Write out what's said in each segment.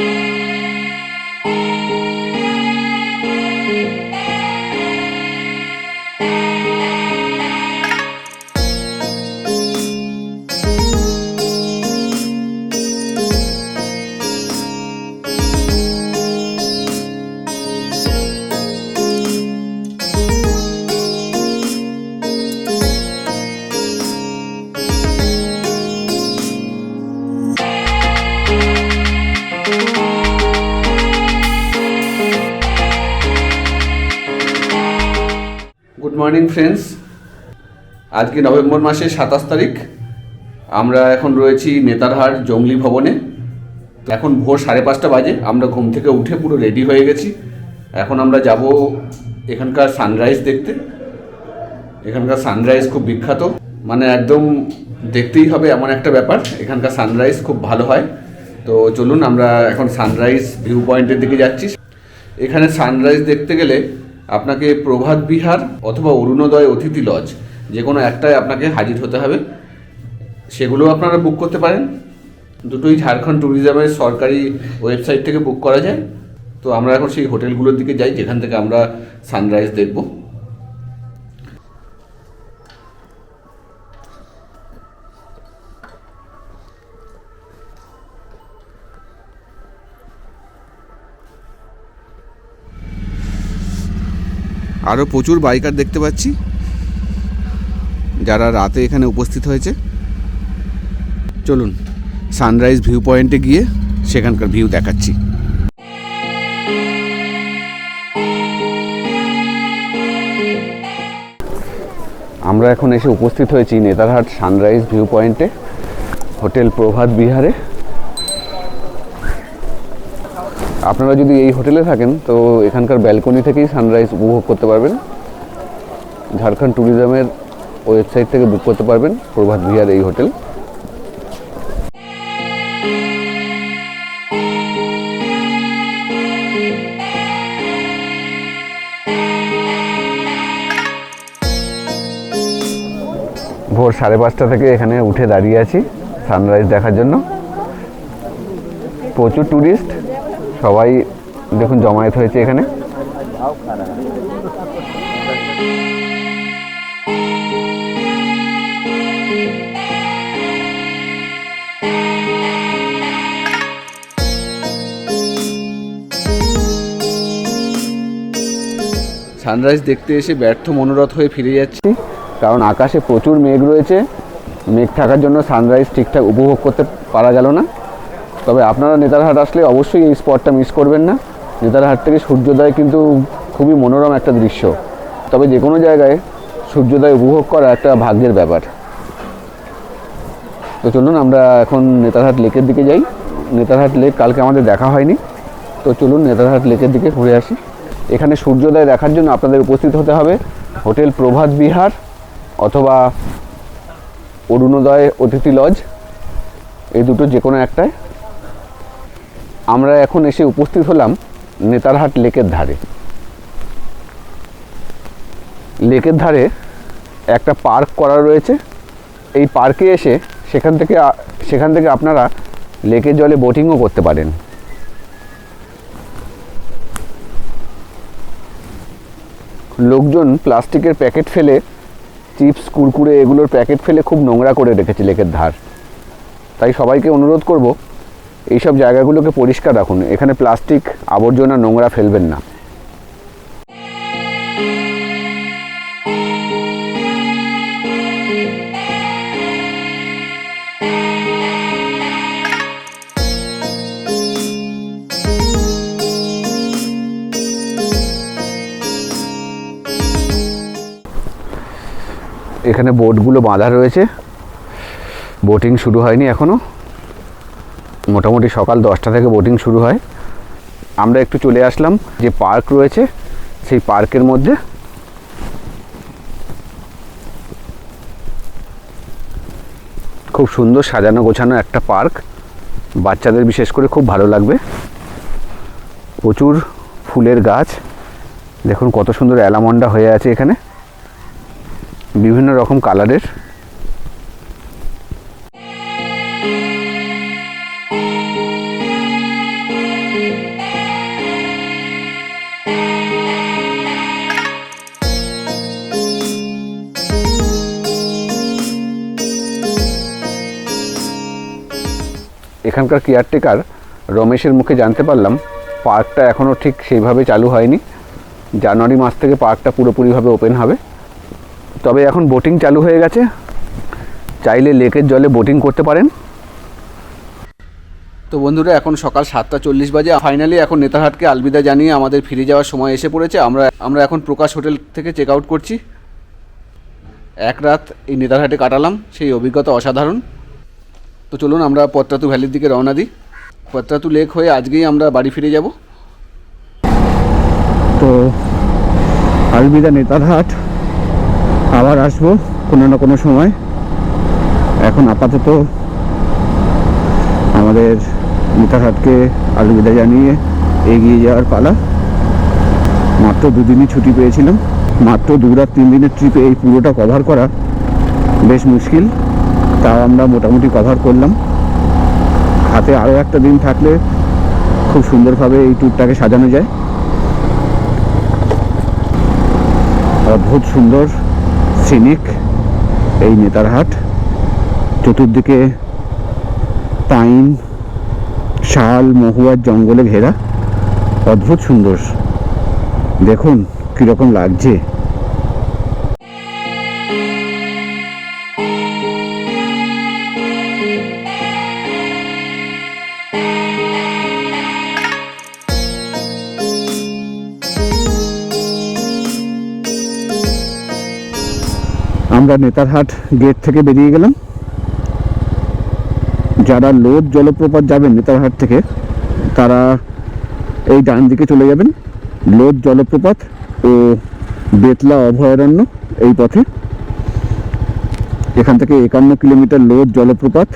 Good morning friends আজকে November মাসের সাতাশ তারিখ। আমরা এখন রয়েছি নেতারহাট জঙ্গলি ভবনে। এখন ভোর সাড়ে পাঁচটা বাজে। আমরা ঘুম থেকে উঠে পুরো রেডি হয়ে গেছি। এখন আমরা যাব এখানকার সানরাইজ দেখতে। এখানকার সানরাইজ খুব বিখ্যাত। মানে একদম দেখতেই হবে এমন একটা ব্যাপার। এখানকার সানরাইজ খুব ভালো হয়। তো চলুন, আমরা এখন সানরাইজ ভিউ পয়েন্টের দিকে যাচ্ছি। এখানে সানরাইজ দেখতে গেলে আপনাকে প্রভাত বিহার অথবা অরুণোদয় অতিথি লজ, যে কোনো একটায় আপনাকে হাজির হতে হবে। সেগুলো আপনারা বুক করতে পারেন। দুটোই ঝাড়খণ্ড ট্যুরিজমের সরকারি ওয়েবসাইট থেকে বুক করা যায়। তো আমরা এখন সেই হোটেলগুলোর দিকে যাই, যেখান থেকে আমরা সানরাইজ দেখব। আরও প্রচুর বাইকার দেখতে পাচ্ছি, যারা রাতে এখানে উপস্থিত হয়েছে। চলুন সানরাইজ ভিউ পয়েন্টে গিয়ে সেখানকার ভিউ দেখাচ্ছি। আমরা এখন এসে উপস্থিত হয়েছি নেতারহাট সানরাইজ ভিউ পয়েন্টে হোটেল প্রভাত বিহারে। আপনারা যদি এই হোটেলে থাকেন, তো এখানকার ব্যালকনি থেকেই সানরাইজ উপভোগ করতে পারবেন। ঝাড়খণ্ড ট্যুরিজমের ওয়েবসাইট থেকে বুক করতে পারবেন, প্রভাত বিহার এই হোটেল। ভোর সাড়ে পাঁচটা থেকে এখানে উঠে দাঁড়িয়ে আছি সানরাইজ দেখার জন্য। প্রচুর ট্যুরিস্ট সবাই দেখুন জমায়েত হয়েছে এখানে। সানরাইজ দেখতে এসে ব্যর্থ মনোরথ হয়ে ফিরে যাচ্ছি। কারণ আকাশে প্রচুর মেঘ রয়েছে। মেঘ থাকার জন্য সানরাইজ ঠিকঠাক উপভোগ করতে পারা গেল না। তবে আপনারা নেতারহাট আসলে অবশ্যই এই স্পটটা মিস করবেন না। নেতারহাট থেকে সূর্যোদয় কিন্তু খুবই মনোরম একটা দৃশ্য। তবে যে কোনো জায়গায় সূর্যোদয় উপভোগ করা একটা ভাগ্যের ব্যাপার। তো চলুন আমরা এখন নেতারহাট লেকের দিকে যাই। নেতারহাট লেক কালকে আমাদের দেখা হয়নি। তো চলুন নেতারহাট লেকের দিকে ঘুরে আসি। এখানে সূর্যোদয় দেখার জন্য আপনাদের উপস্থিত হতে হবে হোটেল প্রভাত বিহার অথবা অরুণোদয় অতিথি লজ। এই দুটো যে কোনো একটায়। আমরা এখন এসে উপস্থিত হলাম নেতারহাট লেকের ধারে। লেকের ধারে একটা পার্ক করা রয়েছে। এই পার্কে এসে সেখান থেকে সেখান থেকে আপনারা লেকের জলে বোটিংও করতে পারেন। লোকজন প্লাস্টিকের প্যাকেট ফেলে, চিপস, কুরকুরে এগুলোর প্যাকেট ফেলে খুব নোংরা করে রেখেছে লেকের ধার। তাই সবাইকে অনুরোধ করব এইসব জায়গাগুলোকে পরিষ্কার রাখুন। এখানে প্লাস্টিক, আবর্জনা, নোংরা ফেলবেন না। এখানে বোটগুলো বাঁধা রয়েছে। বোটিং শুরু হয়নি এখনও মোটামুটি সকাল দশটা থেকে বোটিং শুরু হয়। আমরা একটু চলে আসলাম, যে পার্ক রয়েছে, সেই পার্কের মধ্যে। খুব সুন্দর সাজানো গোছানো একটা পার্ক বাচ্চাদের বিশেষ করে খুব ভালো লাগবে। প্রচুর ফুলের গাছ। দেখুন কত সুন্দর অ্যালামন্ডা হয়ে আছে এখানে। বিভিন্ন রকম কালারের এখানকার কেয়ারটেকার রমেশের মুখে জানতে পারলাম পার্কটা এখনও ঠিক সেইভাবে চালু হয়নি। জানুয়ারি মাস থেকে পার্কটা পুরোপুরিভাবে ওপেন হবে। তবে এখন বোটিং চালু হয়ে গেছে। চাইলে লেকের জলে বোটিং করতে পারেন। তো বন্ধুরা, এখন সকাল সাতটা চল্লিশ বাজে। ফাইনালি এখন নেতারহাটকে আলবিদা জানিয়ে আমাদের ফিরে যাওয়ার সময় এসে পড়েছে। আমরা আমরা এখন প্রকাশ হোটেল থেকে চেক আউট করছি। এক রাত এই নেতারহাটে কাটালাম। সেই অভিজ্ঞতা অসাধারণ। তো চলুন আমরা পত্রাতু ভ্যালির দিকে রওনা দিই। পত্রাতু লেক হয়ে আজকেই আমরা বাড়ি ফিরে যাব। তো আলবিদা নেতারহাট আবার আসব কোনো না কোনো সময়। এখন আপাতত আমাদের নেতারহাটকে আলবিদা জানিয়ে এগিয়ে যাওয়ার পালা। মাত্র দুদিনই ছুটি পেয়েছিলাম। মাত্র দু রাত তিন দিনের ট্রিপে এই পুরোটা কভার করা বেশ মুশকিল। তাও আমরা মোটামুটি কভার করলাম। হাতে আরও একটা দিন থাকলে খুব সুন্দরভাবে এই ট্যুরটাকে সাজানো যায়। অদ্ভুত সুন্দর সিনিক এই নেতারহাট চতুর্দিকে পাইন শাল মহুয়ার জঙ্গলে ঘেরা। অদ্ভুত সুন্দর। দেখুন কীরকম লাগছে। আমরা নেতারহাট গেট থেকে বেরিয়ে গেলাম। যারা লোদ জলপ্রপাত যাবেন নেতারহাট থেকে, তারা এই ডান দিকে চলে যাবেন। লোদ জলপ্রপাত ও বেতলা অভয়ারণ্য এই পথে। এখান থেকে একান্ন কিলোমিটার লোদ জলপ্রপাত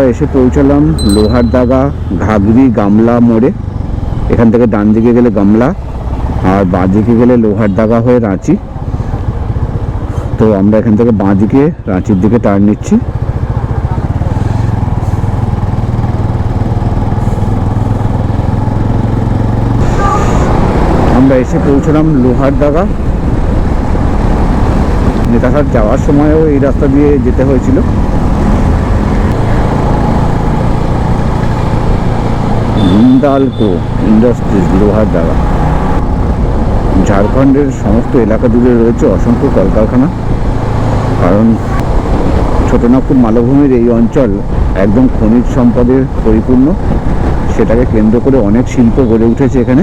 আমরা এসে পৌঁছালাম লোহার দাগা, ঘাগরি, গামলা মোড়ে। এখান থেকে ডান দিকে গেলে গামলা, আর বাঁ দিকে গেলে লোহার দাগা হয়ে রাঁচি। তো আমরা এখান থেকে বাঁ দিকে রাঁচির দিকে টার্ন নিচ্ছি। আমরা এসে পৌঁছলাম লোহার দাগা। নেতাঘাট যাওয়ার সময়ও এই রাস্তা দিয়ে যেতে হয়েছিল। হিন্দালকো ইন্ডাস্ট্রিজ লোহার দ্বারা। ঝাড়খণ্ডের সমস্ত এলাকা জুড়ে রয়েছে অসংখ্য কলকারখানা। কারণ ছোটনাগপুর মালভূমির এই অঞ্চল একদম খনিজ সম্পদের পরিপূর্ণ। সেটাকে কেন্দ্র করে অনেক শিল্প গড়ে উঠেছে এখানে।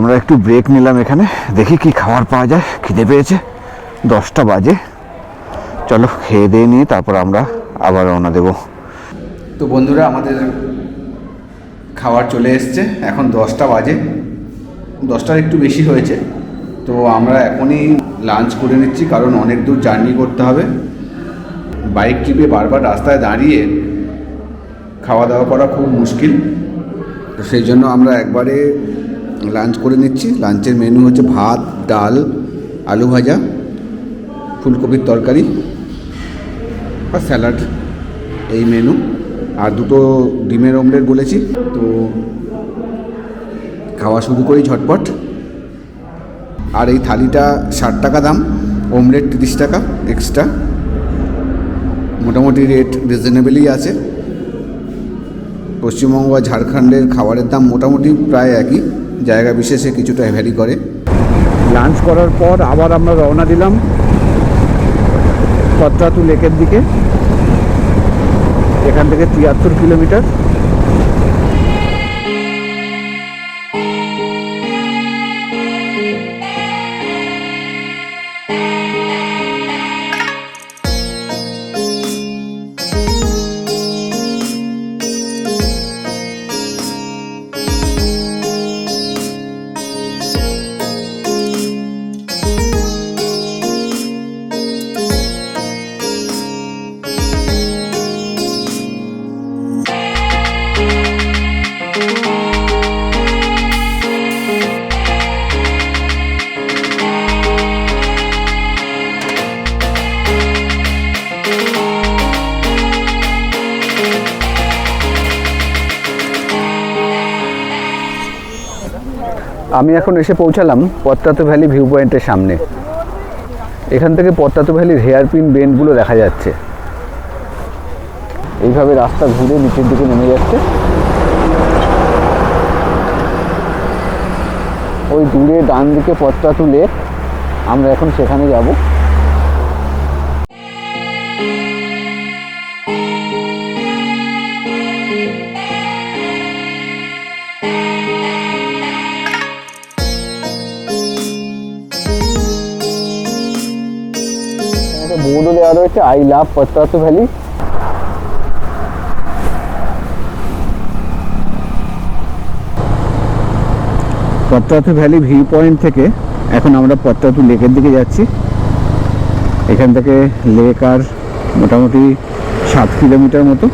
আমরা একটু ব্রেক নিলাম এখানে। দেখি কি খাবার পাওয়া যায়। খিদে পেয়েছে। দশটা বাজে। চলো খেয়ে দিয়ে নিয়ে তারপর আমরা আবার রওনা দেবো। তো বন্ধুরা, আমাদের খাবার চলে এসছে। এখন দশটা বাজে। দশটার একটু বেশি হয়েছে। তো আমরা এখনই লাঞ্চ করে নিচ্ছি, কারণ অনেক দূর জার্নি করতে হবে। বাইক ট্রিপে বারবার রাস্তায় দাঁড়িয়ে খাওয়া দাওয়া করা খুব মুশকিল। তো সেই জন্য আমরা একবারে লাঞ্চ করে নিচ্ছি। লাঞ্চের মেনু হচ্ছে ভাত, ডাল, আলু ভাজা, ফুলকপির তরকারি আর স্যালাড এই মেনু আর দুটো ডিমের অমলেট বলেছি। তো খাওয়া শুরু করি ঝটপট। আর এই থালিটা ষাট টাকা দাম অমলেট তিরিশ টাকা এক্সট্রা মোটামুটি রেট রিজনেবলই আছে। পশ্চিমবঙ্গ বা ঝাড়খণ্ডের খাবারের দাম মোটামুটি প্রায় একই। জায়গা বিশেষে কিছুটা ভ্যারি করে। লাঞ্চ করার পর আবার আমরা রওনা দিলাম পদ্মাতু লেকের দিকে এখান থেকে তিয়াত্তর কিলোমিটার। আমি এখন এসে পৌঁছালাম পত্রাতু ভ্যালি ভিউ পয়েন্টের সামনে। এখান থেকে পত্রাতু ভ্যালির হেয়ার পিন বেন্ডগুলো দেখা যাচ্ছে। এইভাবে রাস্তা ঘুরে নিচের দিকে নেমে যাচ্ছে। ওই দূরে ডান দিকে পত্রাতু লেক আমরা এখন সেখানে যাব। দেওয়া রয়েছে I love Patratu valley. Patratu valley view point থেকে এখন আমরা পত্রাতু লেকের দিকে যাচ্ছি। এখান থেকে লেক আর মোটামুটি সাত কিলোমিটার মতো।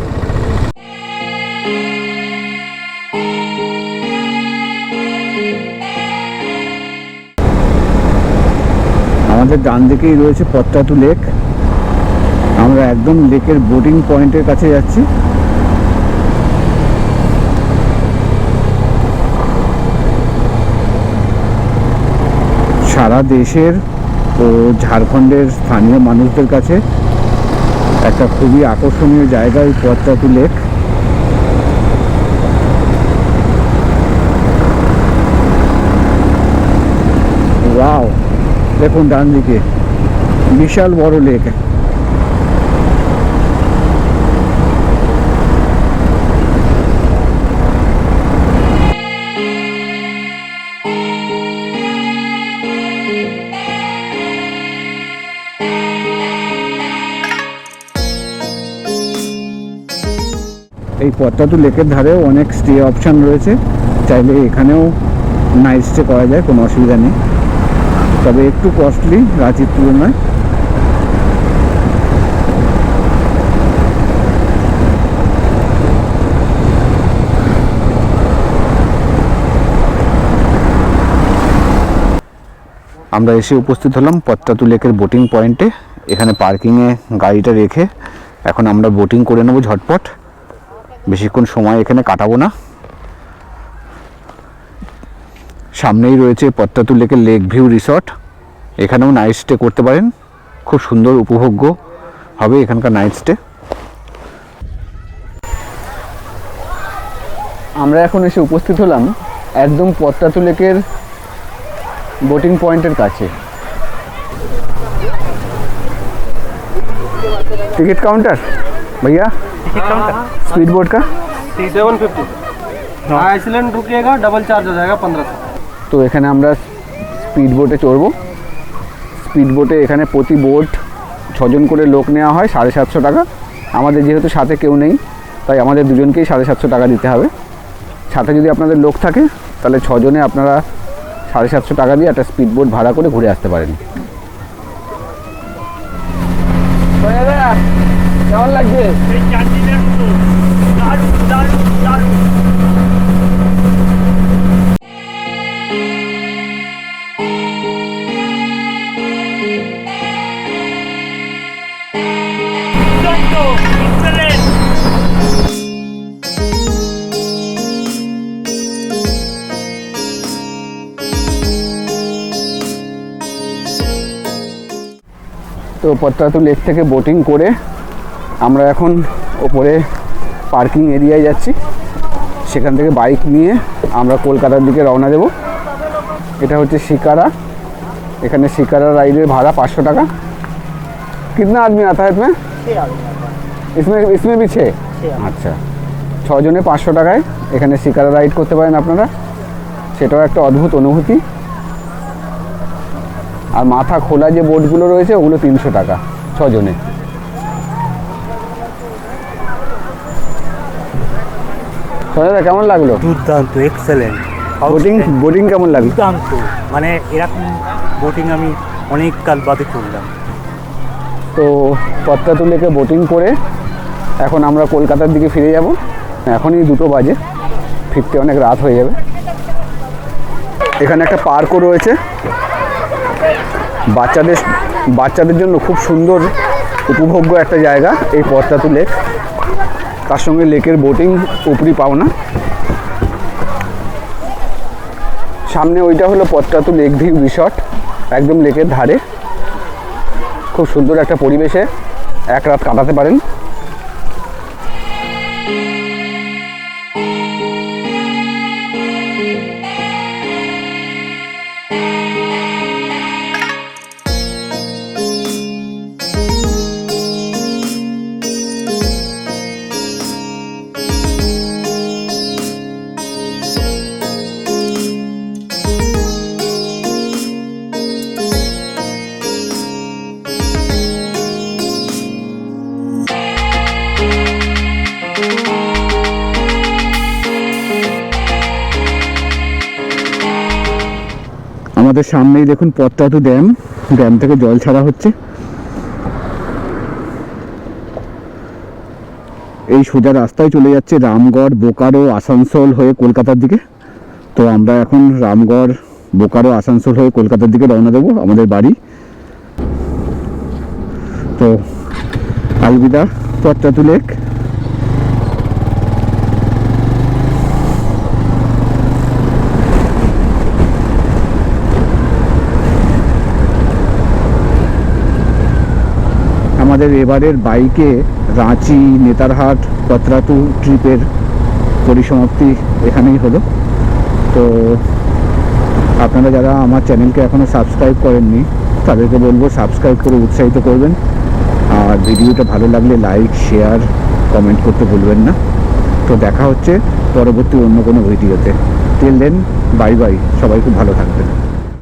আমাদের ডান দিকেই রয়েছে পত্রাতু লেক। আমরা একদম লেকের বোটিং পয়েন্টের কাছে যাচ্ছি। সারা দেশের ও ঝাড়খণ্ডের স্থানীয় মানুষদের কাছে একটা খুবই আকর্ষণীয় জায়গা এই পদ্মাতু লেক। ওয়াও, দেখুন ডান দিকে বিশাল বড় লেক। এই পদ্মাতু লেকের ধারেও অনেক স্টে অপশান রয়েছে। চাইলে এখানেও নাইট স্টে করা যায়, কোনো অসুবিধা নেই। তবে একটু কস্টলি রাঁচির তুলনায়। আমরা এসে উপস্থিত হলাম পত্তাতু লেকের বোটিং পয়েন্টে এখানে পার্কিংয়ে গাড়িটা রেখে এখন আমরা বোটিং করে নেব ঝটপট। বেশিক্ষণ সময় এখানে কাটাবো না। সামনেই রয়েছে পদ্মাতু লেকের লেক ভিউ রিসর্ট। এখানেও নাইট স্টে করতে পারেন। খুব সুন্দর উপভোগ্য হবে এখানকার নাইট স্টে আমরা এখন এসে উপস্থিত হলাম একদম পদ্মাতু লেকের বোটিং পয়েন্টের কাছে। টিকিট কাউন্টার भैया टिकट काउंटर स्पीड बोट का seven fifty Iceland रुकिएगा double charge हो जाएगा पंद्रह सौ তো এখানে আমরা স্পিড বোটে চড়বো স্পিড বোটে এখানে প্রতি বোট ছজন করে লোক নেওয়া হয় সাড়ে সাতশো টাকা আমাদের যেহেতু সাথে কেউ নেই তাই আমাদের দুজনকেই সাড়ে সাতশো টাকা দিতে হবে সাথে যদি আপনাদের লোক থাকে তাহলে ছজনে আপনারা সাড়ে সাতশো টাকা দিয়ে একটা স্পিড বোট ভাড়া করে ঘুরে আসতে পারেন কেমন লাগছে। তো পত্রাতু লেক থেকে বোটিং করে আমরা এখন ওপরে পার্কিং এরিয়ায় যাচ্ছি সেখান থেকে বাইক নিয়ে আমরা কলকাতার দিকে রওনা দেব এটা হচ্ছে শিকারা এখানে শিকারা রাইডের ভাড়া পাঁচশো টাকা कितना आदमी आता है इसमें इसमें इसमें भी छः আচ্ছা ছজনে পাঁচশো টাকায় এখানে শিকারা রাইড করতে পারেন আপনারা সেটাও একটা অদ্ভুত অনুভূতি আর মাথা খোলা যে বোটগুলো রয়েছে ওগুলো তিনশো টাকা ছজনে সঞ্জয়দা কেমন লাগল? দুর্দান্ত এক্সেলেন্ট বোটিং বোটিং কেমন লাগল? দুর্দান্ত। মানে এরকম বোটিং আমি অনেক কাল বাদে করলাম। তো পত্তাতু লেকে বোটিং করে এখন আমরা কলকাতার দিকে ফিরে যাব। এখনই দুটো বাজে। ফিরতে অনেক রাত হয়ে যাবে। এখানে একটা পার্কও রয়েছে। বাচ্চাদের বাচ্চাদের জন্য খুব সুন্দর উপভোগ্য একটা জায়গা এই পত্তাতু লেক তার সঙ্গে লেকের বোটিং উপরি পাওনা। সামনে ওইটা হলো পত্তাতু লেক ভিউ রিসর্ট একদম লেকের ধারে। খুব সুন্দর একটা পরিবেশে এক রাত কাটাতে পারেন। আমাদের সামনেই দেখুন পদ্মাতু ড্যাম। ড্যাম থেকে জল ছাড়া হচ্ছে। এই সোজা রাস্তায় চলে যাচ্ছে রামগড়, বোকারো, আসানসোল হয়ে কলকাতার দিকে। তো আমরা এখন রামগড়, বোকারো, আসানসোল হয়ে কলকাতার দিকে রওনা দেবো, আমাদের বাড়ি। তো আলবিদা পদ্মাতু লেক। আমাদের এবারের বাইকে রাঁচি, নেতারহাট, পত্রাতু ট্রিপের পরিসমাপ্তি এখানেই হলো। তো আপনারা যারা আমার চ্যানেলকে এখনও সাবস্ক্রাইব করেননি, তাদেরকে বলব সাবস্ক্রাইব করে উৎসাহিত করবেন। আর ভিডিওটা ভালো লাগলে লাইক, শেয়ার, কমেন্ট করতে ভুলবেন না। তো দেখা হচ্ছে পরবর্তী অন্য কোনো ভিডিওতে। টিল দেন বাই বাই সবাই খুব ভালো থাকবেন।